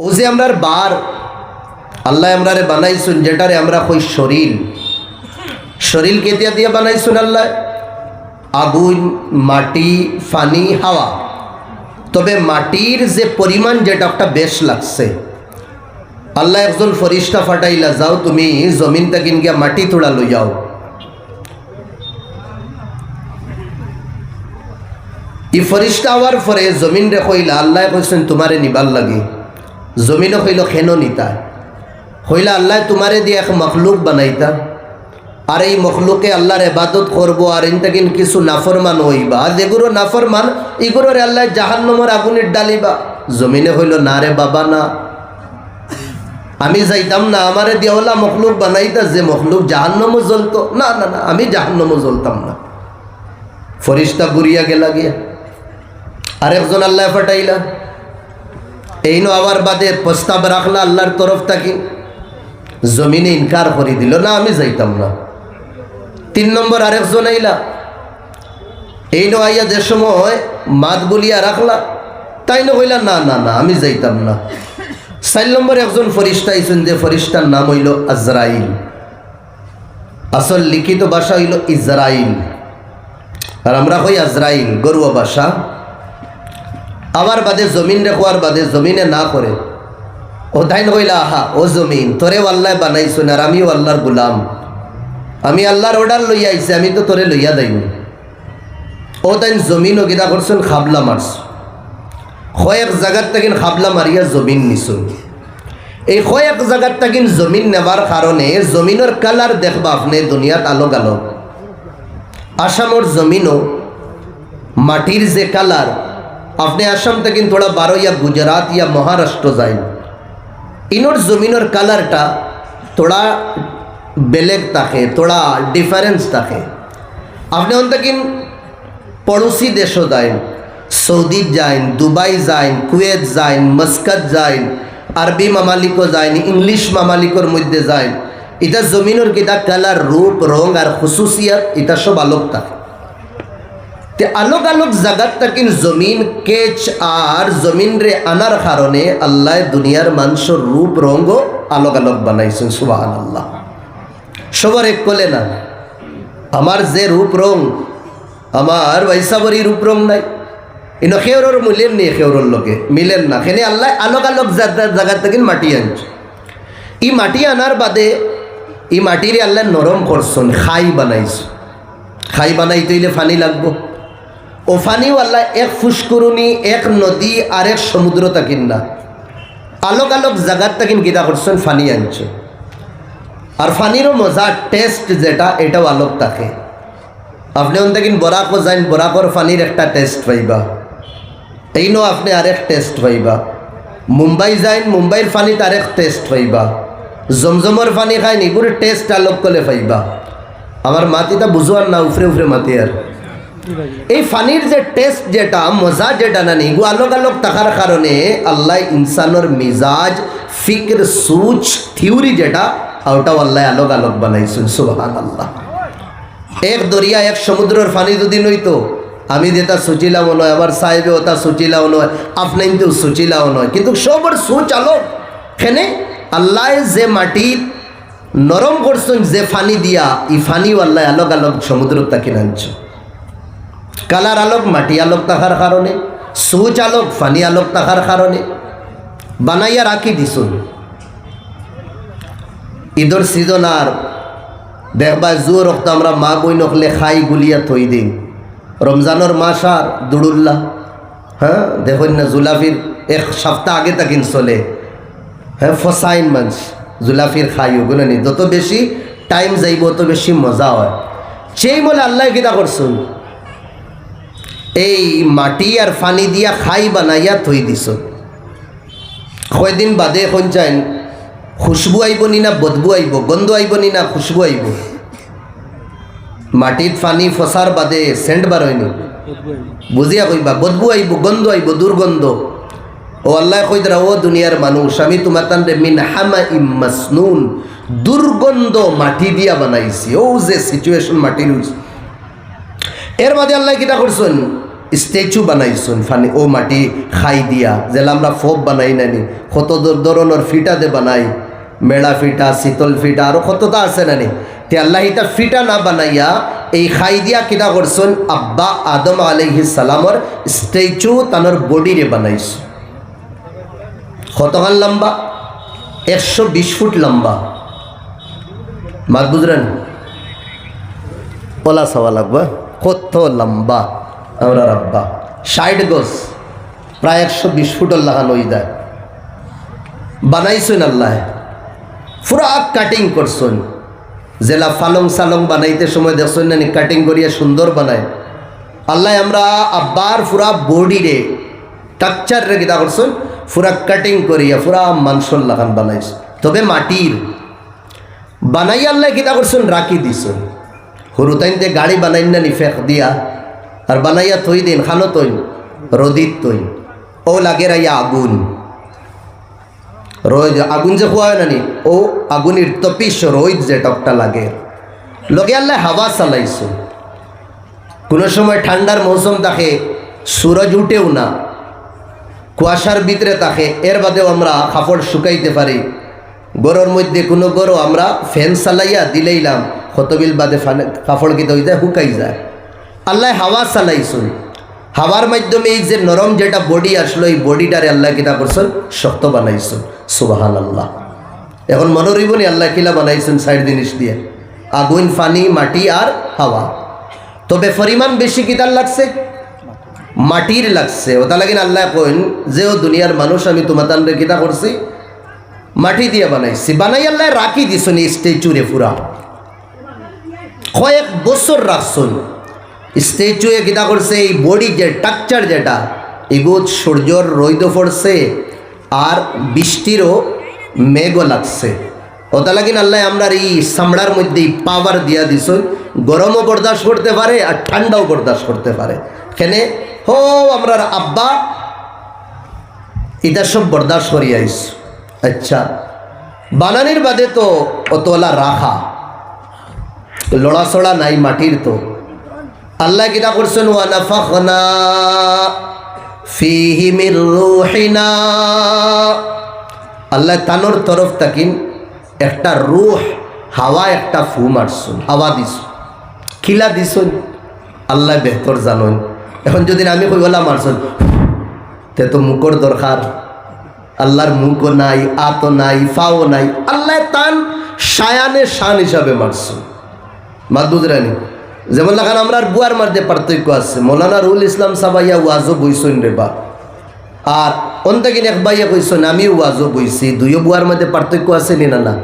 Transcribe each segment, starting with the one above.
ও যে আমরার বার। আল্লাহ আমরারে বানাইছুন, যেটারে আমরা কই শরীর। শরীর কেতিয়া দিয়ে বানাইছুন আল্লাহ? আগুন, মাটি, ফানি, হাওয়া। তবে মাটির যে পরিমাণ যেটা একটা বেশ লাগছে। আল্লাহ একজন ফরিস্তা ফাটাইলা, যাও তুমি জমিন তাকিন গিয়া মাটি তোড়া লই যাও। ই ফরিস্তা হওয়ার পরে জমিন রে কইলা, আল্লাহ কইছেন তোমারে নিবার লাগে। জমিনও হইল খেনো নিতা। হইলা আল্লাহ তোমারে দিয়ে এক মখলুক বানাইতা। আর এই মখলুকে আল্লাহর এবাদত করব, আর ইনতাকিন কিছু নাফরমান হইবা। আর যেগুলো নাফরমান এগুলোর আল্লাহ জাহান জাহান্নমর আগুনের ডালিবা। জমিনে হইল না রে বাবা, না। আমি যাইতাম না, আমারে দেওয়ালা মখলুক বানাইতা, যে মখলুক জাহান্নমও জ্বলতো। না না না, আমি জাহান জাহান্নমও জ্বলতাম না। ফরিস্তা বুড়িয়া গেলা গিয়া। আরেকজন আল্লাহ ফাটাইলা। এই আবার বাদে প্রস্তাব রাখলা আল্লাহর তরফ থাকি। জমিনে ইনকার করে দিল, না আমি যাইতাম না। তিন নম্বর আরেকজন আইলা, এই আইয়া যে সময় মাত বলিয়া রাখলা, তাই না হইলা না না না, আমি যাইতাম না। চার নম্বর একজন ফরিস্তা আইসুন যে ফরিস্তার নাম হইল আজরাইল। আসল লিখিত ভাষা হইল ইসরাইল আর আমরা হই আজরাইল, গরুয়া ভাষা। আবার বাদে জমিন রেখোয়ার বাদে জমিনে না করে। ও তাই কইলা আহা, ও জমিন, তোরে আল্লাহ বানাইছো আর আমিও আল্লাহর গুলাম। আমি আল্লাহর অর্ডার লইয়া আইছি, আমি তো তোরে লইয়া দেয়নি ও তাই জমিন ও গিরা করছেন, খাবলা মারছ। কয়েক জায়গার তাকিন খাবলা মারিয়া জমিন নিছুন। এই কয়েক জায়গার তাকিন জমিন নেবার কারণে জমিনের কালার দেখবা আপনি দুনিয়াত আলোক আলোক। আসামর জমিনও মাটির যে কালার আপনি আসাম থেকে থোড়া বারো ইয়া গুজরাট ইয়া মহারাষ্ট্র যায় ইনোর জমিনের কালারটা থোড়া বেলেগ থাকে, থোড়া ডিফারেন্স থাকে। আপনি অন্তকিন পড়োশি দেশও যায় সৌদি যায় দুবাই যায় কুয়েত যায় মস্কত যায় আরবি মামালিকও যায় ইংলিশ মামালিকর মধ্যে যায় এটা জমিনের কিটা কালার, রূপ, রং আর খুসুসিয়াত এটা সব আলোক থাকে। তে আলোক আলোক জাগাত তাকিন জমিন কেচ আর জমিন রে আনার কারণে আল্লাহ দুনিয়ার মানুষের রূপ, রঙ্গ আলোক আলোক বানাইছেন সুবাহ আল্লাহ সবার এক কলে না, আমার যে রূপ, রং, আমার বৈশাবরী রূপ, রং নাই। ইন খেউরর মিলেন নেই খেউরর লোকে, মিলেন না। খেনে আল্লাহ আলোক আলোক জাগাত থেকে মাটি আনছে। ই মাটি আনার বাদে ই মাটিরে আল্লাহ নরম করছন, খাই বানাইছ। খাই বানাই তৈলে ফানি লাগবো। ও ফানিও এক ফুসকুরুনি, এক নদী, আর এক সমুদ্র তাকিন না। আলোক আলোক জায়গার তাকিন গীতা করছেন, ফানি আনছে। আর ফানিরও মজা, টেস্ট যেটা, এটাও আলোক থাকে। আপনি অন্তাকিন বরাকও যাইন, বরাকর ফানির একটা টেস্ট পাইবা। এই নো আপনি আরেক টেস্ট পাইবা। মুম্বাই যাইন মুম্বাইয়ের ফানিত আরেক টেস্ট পাইবা। জমজমর ফানি খাইন এগুলো টেস্ট আলোক করলে পাইবা। আমার মাতিটা বুঝোয়ার না, উফরে উফরে মাতি আর। এই ফানির যে টেস্ট যেটা, মজা যেটা না নিগু আলোক আলোক থাকার কারণে আল্লাহ ইনসানোর মিজাজ, ফিক্র, সুচ থিওরি যেটা ওটাও আল্লাহ আলোক আলোক বানাইছেন সুবাহান আল্লাহ এক দরিয়া, এক সমুদ্রের ফানি যদি নইতো, আমি যেটা সুচিলাও নয়, আমার সাহেবে ওটা সুচিলাও নয় আপনাইতেও সুচিলাও নয়, কিন্তু সবর সুচ আলোক খেনে আল্লাহ যে মাটির নরম করছেন, যে ফানি দিয়া ই ফানিও আল্লাহ আলোক আলোক সমুদ্র তাকে আনছো কালার আলোক, মাটি আলোক থাকার কারণে, সুচ আলোক ফানি আলোক থাকার কারণে। বানাইয়া রাখি দিছুন। ঈদর সিজন আর দেখবা জুয়ো রক্ত আমরা মা বই নকলে খাই গুলিয়া থই দিন রমজানোর মাস আর দুড়ুল্লাহ হ্যাঁ দেখুন না জুলাফির এক সপ্তাহ আগে তাকিন চলে। হ্যাঁ ফসাইন মাঞ্চ জুলাফির খাই ওগুলো নি, যত বেশি টাইম যাইব তত বেশি মজা হয়। সেই বলে আল্লাহ কিতা করছুন এই মাটি আর ফানি দিয়া খাই বানাইয়া থই দিছ। কয়দিন বাদে এখন চাইন খুশবু আইব নি না বদবু আইব গন্ধ আইব নি না খুশবু আইব মাটিত ফানি ফসার বাদে সেন্ট বার হয়নি বুঝিয়া কইবা, বদবু আইব গন্ধ আইব দুর্গন্ধ ও আল্লাহ কই দাঁড়া ও দুনিয়ার মানুষ আমি তোমার তান মিন হামা ইম মাসনুন দুর্গন্ধ মাটি দিয়া বানাইছি। ও যে সিচুয়েশন মাটির এর বাদে আল্লাহ কিটা করছেন স্ট্যাচু বানাইছুন, ফানি, ও মাটি খাই দিয়া যেলা আমরা ফোপ বানাই নানি, কত ধরনের ফিটা দে বানাই মেড়া ফিটা, শীতল ফিটা আরও কতটা আছে নানি। তে আল্লাহ ইটা ফিটা না বানাইয়া, এই খাই দিয়া কিনা করছুন, আব্বা আদম আলাইহিস সালামর স্ট্যাচু তানোর বডিরে বানাইছ। কতখান লম্বা? একশো বিশ ফুট লম্বা। মাত বুঝলেন? ওলা সওয়া লাগবে, কত লম্বা? আমরা রাব্বা। ষাট গোস, প্রায় একশো বিশ ফুট আল্লাহান ওই দেয় বানাইছেন আল্লাহ। পুরা কাটিং করছেন জেলা ফালং সালং বানাইতে সময় দেখছেন না কাটিং করিয়া সুন্দর বানায়। আল্লাহ আমরা আব্বার পুরা বডি রে টাকচার রে কিতা করছেন পুরা কাটিং করিয়া পুরা মাংসল লাগান বানাইছে তবে মাটির। বানাই আল্লাহ কিতা করছেন রাখি দিছেন হুরুতাইনতে গাড়ি বানাই না নি, ফেক দিয়া। আর বানাইয়া থই দিন, খানো তৈন রদিত তৈন ও লাগে রাইয়া আগুন। রোজ আগুন যে খোয়া হয় না নি ও আগুনের তপিস রোজ যে টকটা লাগে। লগে আল্লাহ হাওয়া চালাইছো। কোনো সময় ঠান্ডার মৌসুম থাকে সূরজ উঠেও না। কুয়াশার ভিতরে থাকে এর বাদেও আমরা কাপড় শুকাইতে পারি। গরুর মধ্যে কোনো গরু আমরা ফ্যান চালাইয়া দিলেইলাম কতবিল বাদে ফানে কাপড় কিতে হয়ে যায়, শুকাই যায়। আল্লাহ হাওয়া চালাইছুন হাওয়ার মাধ্যমে এই যে নরম যেটা বডি আসলো, এই বডিটারে আল্লাহ কিতা করছেন? শক্ত বানাইছেন সুবাহান আল্লাহ এখন মনে রইবনি আল্লাহ কিলা বানাইছেন সাইড জিনিস দিয়ে। আগুন, পানি, মাটি আর হাওয়া। তবে পরিমাণ বেশি কিতার লাগছে? মাটির লাগছে। ওটা লাগিন আল্লাহ কইন, যে ও দুনিয়ার মানুষ, আমি তোমার কিতা করছি? মাটি দিয়ে বানাইছি। বানাই আল্লাহ রাখি দিছুন এই স্টেচুরে পুরা। কয়েক বছর রাখছুন। স্টেচুয়ে কিতা করছে, এই বডি যে, টাকচার যেটা এগুত সূর্যর রৈদ পড়ছে আর বৃষ্টিরও মেঘও লাগছে। ওটা লাগিন আল্লাহ আমরা এই চামড়ার মধ্যে এই পাওয়ার দিয়া দিছুন গরমও বরদাস্ত করতে পারে আর ঠান্ডাও বরদাস্ত করতে পারে। কেনে? হো আমরা আব্বা, এটা সব বরদাস্ত করি আইস। আচ্ছা বানানির বাদে তো অতলা রাখা। লড়াছড়া নাই মাটির তো। আল্লাহ কিতা করছেন? ওয়ানাফাখনা ফিহি মির রুহিনা। আল্লাহ তানোর তরফ তাকিন একটা রুহ, হাওয়া, একটা ফু মারছুন, হাওয়া দিস কিলা দিছুন, আল্লাহ বেহতর জানুন। এখন যদি আমি কই, ওলা মারছুন, তে তো মুখর দরকার। আল্লাহর মুখও নাই আতো নাই, ফাও নাই। আল্লাহ তান সায়ানে শান হিসাবে মারছুন। মাত বুঝরানি যেমন লাগান আমরা বুয়ার মাঝে পার্থক্য আছে। মৌলানা রুল ইসলাম সাবাইয়া ওয়াজও বইসইন রে বা। আর অন্তাকিন এক বাইয়া কইসন আমিও ওয়াজও বইছি দুইও বুয়ার মধ্যে পার্থক্য আছে নি না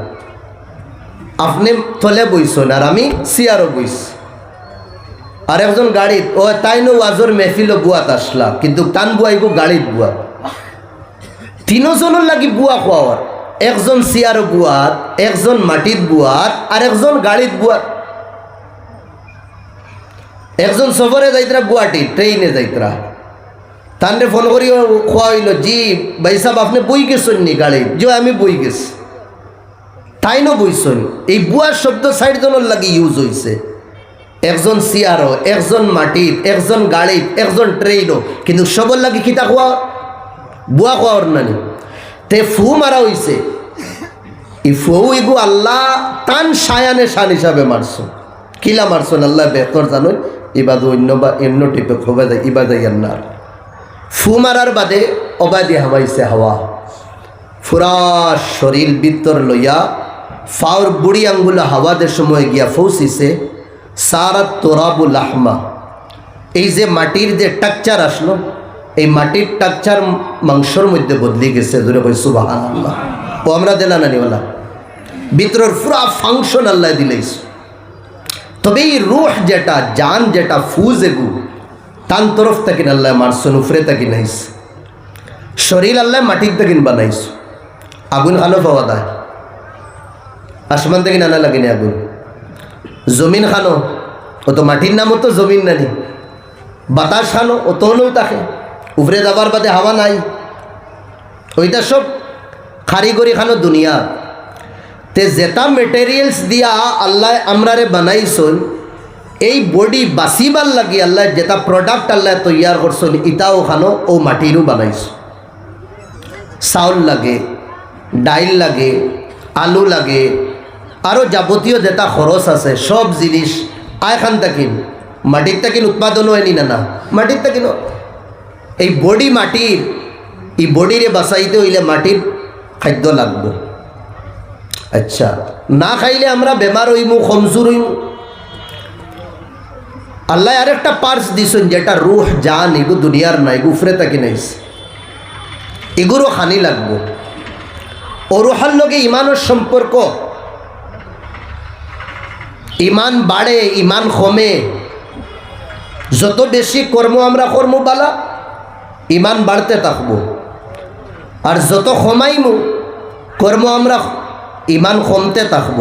আপনি থলে বইসন আর আমি সিয়ারও বইছি। আর একজন গাড়িত, ও তাই নো ওয়াজর মেহফিলও বুয়াত আসলা, কিন্তু টান বুয়াইব গাড়িত বুয়া। তিনজনের লাগি বুয়া খোয়ার একজন সিয়ার বুয়াত, একজন মাটিত বুয়াত, আর একজন গাড়িত বুয়াত। একজন সফরে যাইতরা গুয়াহাটি ট্রেনে যাইতরা। তানরে ফোন করি খোয়া হইল জি, ভাই সাহেব, আপনি বই গেছেন নি গাড়ি? যে আমি বই গেছি। তাই ন বইছেন। এই বুয়ার শব্দ সাইড জনের লাগি ইউজ হয়েছে একজন সিয়ারও একজন মাটিত, একজন গাড়িত, একজন ট্রেনও কিন্তু সবর লাগি কিতা খোয়া বুয়া খোয়ার নানি। তে ফু মারা হইছে ই ফু ইগু আল্লাহ তান সায়ানে শান হিসাবে মারছো কিলা মারছন আল্লাহ বেহতর জানুন। ইবাদ অন্য বা অন্য টিপে খোবা যায় ইবা যায় আন্নার ফু মারার বাদে অবাদি হাওয়াইছে হাওয়া। ফুরা শরীর বিত্তর লইয়া ফাওর বুড়ি আঙ্গুল হাওয়াদের সময় গিয়া ফৌসিছে সারা তোরাবুল আহমা এই যে মাটির যে টাকচার আসলো, এই মাটির টাকচার মাংসর মধ্যে বদলি গেছে, ধরে কই সুবাহ আল্লাহ ও আমরা দিলা নানিওয়ালা। ভিতরের পুরা ফাংশন আল্লাহ দিলেইছে। তবে এই রুহ যেটা, জান যেটা, ফুজ এগু, তান তরফ তাকিন আল্লাহ মারছন উফরে তাকিন আইস শরীর আল্লাহ মাটির তাকিন বানাইস। আগুন খানো পাওয়া দেয় আসমান থেকে নানা লাগেনি আগুন। জমিন খানো, ও তো মাটির নামও তো জমিন নানি বাতাস খানো, ও তো নৌ তাকে। উপরে যাবার বাদে হাওয়া নাই। ওইটা সব কারিগরি খানো দুনিয়া। তে যেটা মেটেরিয়ালস দিয়া আল্লাহ আমরারে বানাইছন, এই বডি বাঁচিবার লাগি আল্লাহ যেটা প্রোডাক্ট আল্লাহ তৈয়ার করছেন ইটাও খানো, ও মাটিরও বানাইছে। চাউল লাগে ডাইল লাগে, আলু লাগে আরও যাবতীয় যেটা খরচ আছে, সব জিনিস আয়খান তাকিন মাটির তাকিন উৎপাদন হয়নি না না মাটির তাকিন এই বডি মাটির এই বডিরে বাঁচাইতে হইলে মাটির খাদ্য লাগবে। আচ্ছা না খাইলে আমরা বেমার হইমু, কমজোর হইমু। আল্লাহ আর একটা পার্স দিছেন, যেটা রুহ জান এগু দুনিয়ার নাই, গুফরে তাকি নাইছে এগুলো হানি লাগবো। ও রুহার লগে ইমানের সম্পর্ক। ইমান বাড়ে, ইমান কমে। যত বেশি কর্ম আমরা কর্ম বালা, ইমান বাড়তে থাকব। আর যত কমাইমু, কর্ম আমরা ইমান কমতে থাকব।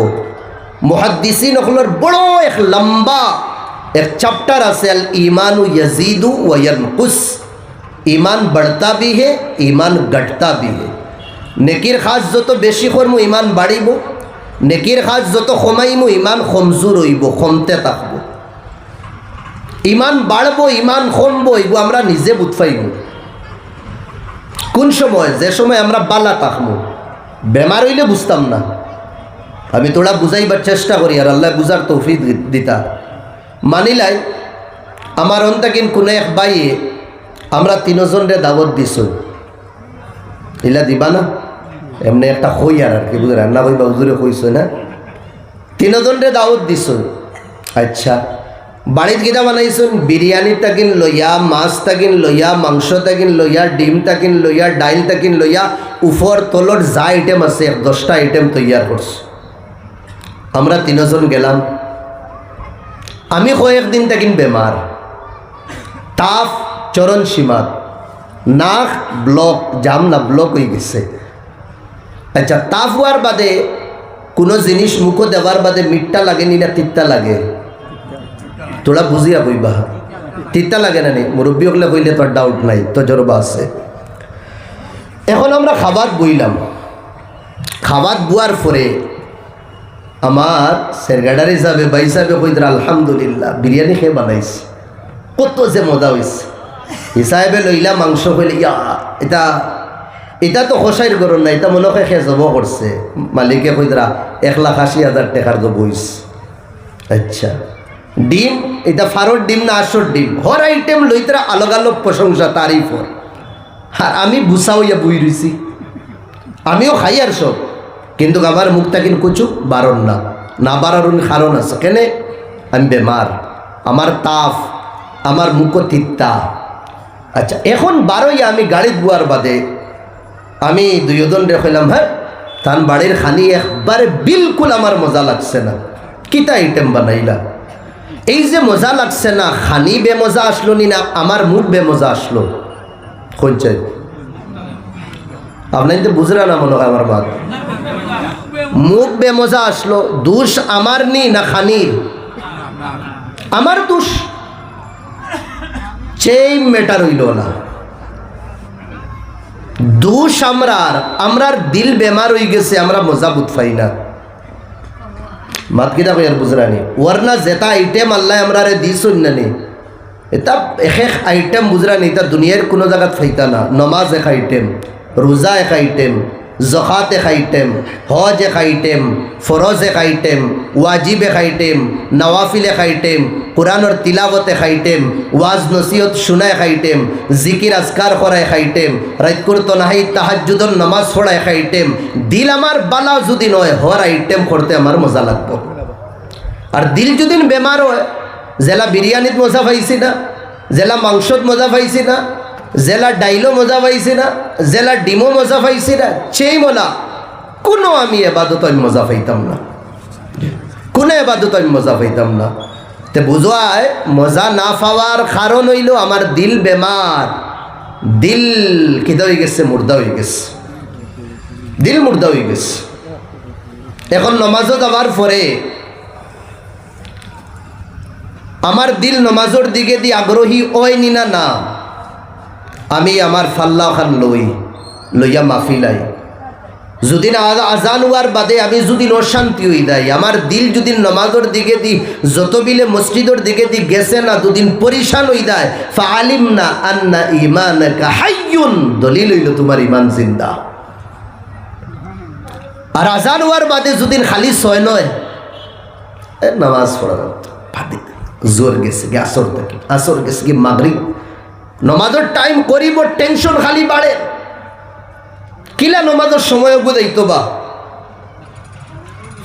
মহাদিসি নকলের বড় এক লম্বা এক চ্যাপ্টার আছে, আল ইমান ইয়াজিদু ওয়ানকুস ইমান বাড়তা বি হে, ইমান ঘটতা বি হে। নেকির খাস যত বেশি করমু ইমান বাড়িব নেকির খাস যত কমাইমু, ইমান কমজোর হইব, কমতে থাকব। ইমান বাড়ব ইমান কমব এগুলো আমরা নিজে বুঝফাইব কোন সময়, যে সময় আমরা বালা থাকব বেমার হইলে বুঝতাম না। আমি তোরা বুঝাইবার চেষ্টা করি, আর আল্লাহ বুঝার তৌফিক দিতা। মানিলাই আমার অন্তাকিন কোনো এক বাইয়ে আমরা তিনজনরে দাওয়াত দিছ। ইলা দিবা না? এমনি একটা হই আর আর কি বুঝে রান্না কইবা হুজুরে কইছো না? তিনজনরে দাওয়াত দিছ। আচ্ছা বাড়িত গিতা বানাইছুন? বিরিয়ানি তাকিন লইয়া, মাছ তাকিন লইয়া, মাংস তাকিন লইয়া, ডিম তাকিন লইয়া, ডাইল তাকিন লইয়া উপর তলর যা আইটেম আছে দশটা আইটেম তৈয়ার করছ। আমরা তিনজন গেলাম। আমি কয়েকদিন তাকিন বেমার তাপ চরণ সীমাত। নাক ব্লক, জাম না ব্লক হয়ে গেছে। আচ্ছা তাপ হওয়ার বাদে কোনো জিনিস মুখো দেওয়ার বাদে মিঠটা লাগেনি না তিত্তা লাগে? তোরা বুঝিয়া বইবা তিত্তা লাগে না নি? মুরব্বী হলে কইলে তোর ডাউট নাই তো জরবা আছে। এখন আমরা খাবার বইলাম খাবার বুয়ার পরে আমার সেরগাডার হিসাবে বা হিসাবে কইতার আলহামদুলিল্লাহ, বিরিয়ানি খেয়ে বানাইছে। কত যে মজা হয়েছে হিসাবে লইলা মাংস হইলে, ইয়া, এটা এটা তো খসাইর গরম না, এটা মনে হয় খেয়ে যাব করছে। মালিকে কইতরা এক লাখ আশি হাজার টাকার বইস আচ্ছা ডিম, এটা ফারোর ডিম না আসর ডিম? হর আইটেম লইতরা আলগ আলগ প্রশংসা তারিফ আর আমি বুসা হইয়া বই রইছি। আমিও খাই আর সব। কিন্তু আমার মুখটা কিন্তু কুচু বারণ না। না বাড়ার কারণ আছে কেনে? আমি বেমার। আমার তাফ, আমার মুখ তিত্তা আচ্ছা এখন বারোই আমি গাড়িত বুয়ার বাদে আমি দুইজন দেখলাম হ্যাঁ? তার বাড়ির খানি একবারে বিলকুল আমার মজা লাগছে না। কিতা আইটেম বানাইলা? এই যে মজা লাগছে না, খানি বেমজা আসলো নি না, আমার মুখ বেমজা আসলো? কোনচাই আপনার তো না মনে হয় আমার বাদ মুখ বেমজা আসলো, দোষ আমার নি না খানির? আমার দোষ? চেই মেটার হইল না। দোষ আমরার আমরার দিল বেমার হয়ে গেছে, আমরা মজা বুঝ পাই না। মাত কিনা কইয়ার বুঝরানি ওয়ারনা যেটা আইটেম আল্লাহ আমরারে দিছুন না নি। এটা এক এক আইটেম বুঝরানি এটা দুনিয়ার কোনো জায়গাত ফাইতা না। নমাজ এক আইটেম রোজা এক আইটেম জখাত এক আইটেম হজ এক আইটেম ফরজ এক আইটেম ওয়াজিব এক আইটেম নওয়াফিল এক আইটেম কোরআনর তিলাবত এক আইটেম ওয়াজ নসিহত শুনা এক আইটেম জিকির আজকার করা এক আইটেম রাইতকুর তনাহাই তাহাজুদর নামাজ পড়া এক আইটেম দিল আমার বালা যদি নয়, হর আইটেম করতে আমার মজা লাগবো আর দিল যদি বেমার হয়, জেলা বিরিয়ানিত মজা পাইছি না, জেলা মাংসত মজা পাইছি না জেলা ডাইলও মজা পাইছি না, জেলা ডিমও মজা পাইছি না সেই মোলা। কোনো আমি এবাদত আমি মজা পাইতাম না। কোনো এবাদত আমি মজা পাইতাম না। তে বুঝায় মজা না পাওয়ার কারণ হইল আমার দিল বেমার। দিল কিদা হয়ে গেছে, মুর্দা হয়ে গেছে। দিল মুর্দা হয়ে গেছে। এখন নমাজও যাওয়ার পরে আমার দিল নমাজের দিকে দিয়ে আগ্রহী ওই নিনা না। আমি আমার ফাল্লা খান লই লইয়া মাফিলাই যদি আজান হওয়ার বাদে আমি যদি অশান্তি হই দেয় আমার দিল যদি নমাজের দিকে দি যত বিলে মসজিদের দিকে দি গেছে না দুদিন পরিশান হই দেয় ফালিম না আন্না ইমান হাইয়ুন দলিল হইল তোমার ইমান জিন্দা। আর আজান হওয়ার বাদে যদি খালি ছয় নয় এ নামাজ পড়া জোর গেছে কি আসর থেকে? আসর গেছে কি মাগরিব? নমাজের টাইম করিব টেনশন খালি বাড়ে। কিলা নমাজের সময় বুঝাইতো বা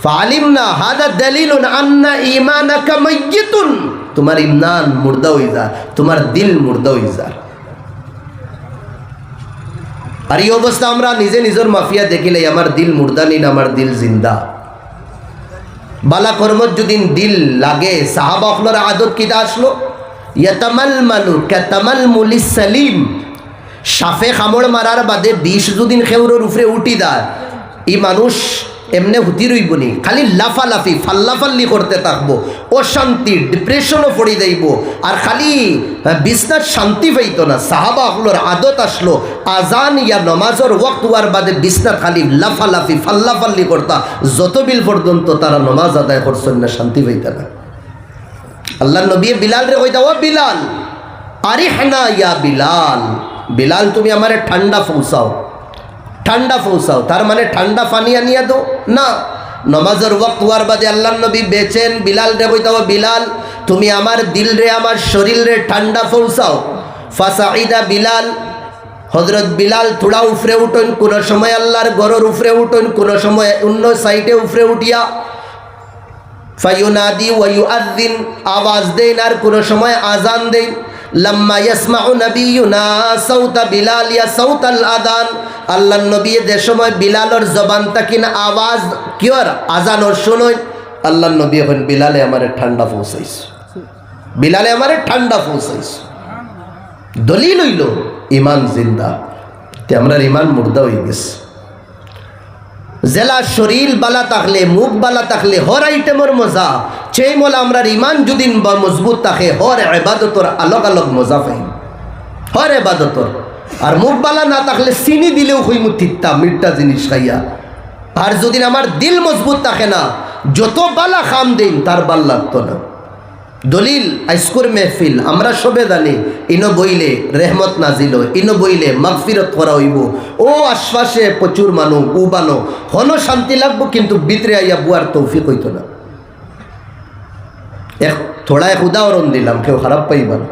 ফালিম না হাদা দলিলুন আন্না ইমানাকা মাইয়িতুন তোমার ইমান মুর্দা হই যা, তোমার দিল মুর্দা হই যা। আর এই অবস্থা আমরা নিজে নিজের মাফিয়া দেখিলে আমার দিল মুর্দা নিন আমার দিল জিন্দা। বালা কর্মত যদি দিল লাগে, সাহাবা আপনার আদত কিতা আসলো? সালিম সাফে খামড় মারার বাদে খেউরের উপরে উঠি ই মানুষ এমনে হুতি খালি লাফালাফি, ফাল্লাফাল্লি করতে থাকব, অশান্তি, ডিপ্রেশনও পড়ি যাইব, আর খালি বিছনার শান্তি পাইতো না, সাহাবা হলোর আদত আসলো, আজান ইয়া নমাজের ওয়াক্ত হওয়ার বাদে বিছনার খালি লাফালাফি, ফাল্লাফাল্লি করতা, যত বিল পর্যন্ত তারা নমাজ আদায় করছেন না, শান্তি পাইতা না। আল্লাহ নবী বিলাল রে কইতা, ও বিলাল, আরে হানা ইয়া বিলাল বিলাল তুমি আমারে ঠান্ডা পৌঁছাও ঠান্ডা পৌঁছাও তার মানে ঠান্ডা পানি আনিয়া দো না, নমাজের ওয়াক্ত হওয়ার বাদে আল্লাহ নবী বেচেন বিলাল রে কইতা, ও বিলাল, তুমি আমার দিল রে আমার শরীর রে ঠান্ডা পৌঁছাও ফাসাইদা বিলাল হজরত বিলাল থোড়া উফরে উঠন, কোন সময় আল্লাহর গরর উফরে উঠন, কোন সময় অন্য সাইডে উফরে উঠিয়া ফায়ুনাদি ওয়ায়ুআদ্দিন আওয়াজ দেন আর কোন সময় আজান দেন। লাম্মা ইয়াসমাউ নাবিয়ুনা সাউতা বিলাল ইয়া সাউতাল আদান আল্লাহর নবী যে সময় বিলালর জবান তাকিন আওয়াজ কিয়র আজানর শুনই আল্লাহর নবী এখন বিলালে আমারে ঠান্ডা পৌঁছাইছ। বিলালে আমারে ঠান্ডা পৌঁছাইছ। দলিল হইল ইমান জিন্দা। তে আমরা ইমান মুর্দা হয়ে গেছে। জেলা শরীর বালা থাকলে, মুখ বালা থাকলে, হর আইটেমের মজা। সেই মল আমরা ইমান যদি মজবুত থাকে, হর এবাদতর আলগ আলগ মজা পাই হর এবাদতর। আর মুখ বালা না থাকলে চিনি দিলেও হই মু তিত্তা, মিঠা জিনিস খাইয়া। আর যদি আমার দিল মজবুত থাকে না, যত বালা খাম দিন তার বাল লাগতো না। দলিল, আইস্কুর মেহফিল, আমরা সবে জানি, ইনো বইলে রেহমত নাজিল ইনো বইলে মাগফিরত করা হইব। ও আশ্বাসে প্রচুর মানু উবানো, হন শান্তি লাগবো, কিন্তু বিতরে আইয়া বুয়ার তৌফিক হইতো না। এক, থোড়া এক উদাহরণ দিলাম, কেউ খারাপ পাইবা না।